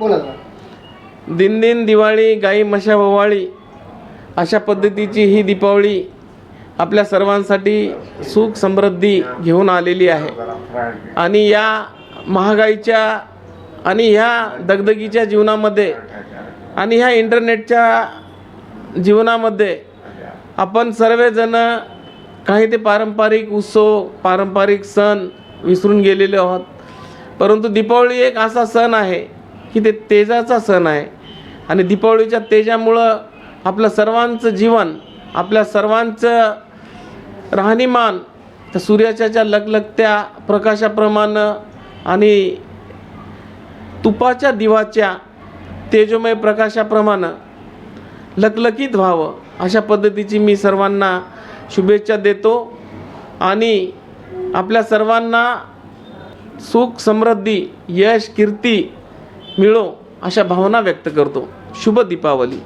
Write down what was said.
दिन दिन दिवाळी गाई मशा ववाळी अशा पद्धतीची ही दीपावली आपल्या सर्वांसाठी सुख समृद्धी घेऊन आलेली आहे. आणि या महागाईच्या आणि ह्या दगदगीच्या जीवनामध्ये आणि ह्या इंटरनेटच्या जीवनामध्ये आपण सर्वजण काही ते पारंपरिक उत्सव पारंपरिक सण विसरून गेलेले आहोत. परंतु दीपावली एक असा सण आहे की ते तेजाचा सण आहे. आणि दीपावलीच्या तेजामुळं आपलं सर्वांचं जीवन आपल्या सर्वांचं राहणीमान त्या सूर्याच्या ज्या लगलगत्या प्रकाशाप्रमाणे आणि तुपाच्या दिवाच्या तेजोमय प्रकाशाप्रमाणे लकलकीत व्हावं अशा पद्धतीची मी सर्वांना शुभेच्छा देतो. आणि आपल्या सर्वांना सुख समृद्धी यश कीर्ती मिळो अशा भावना व्यक्त करतो. शुभ दीपावली.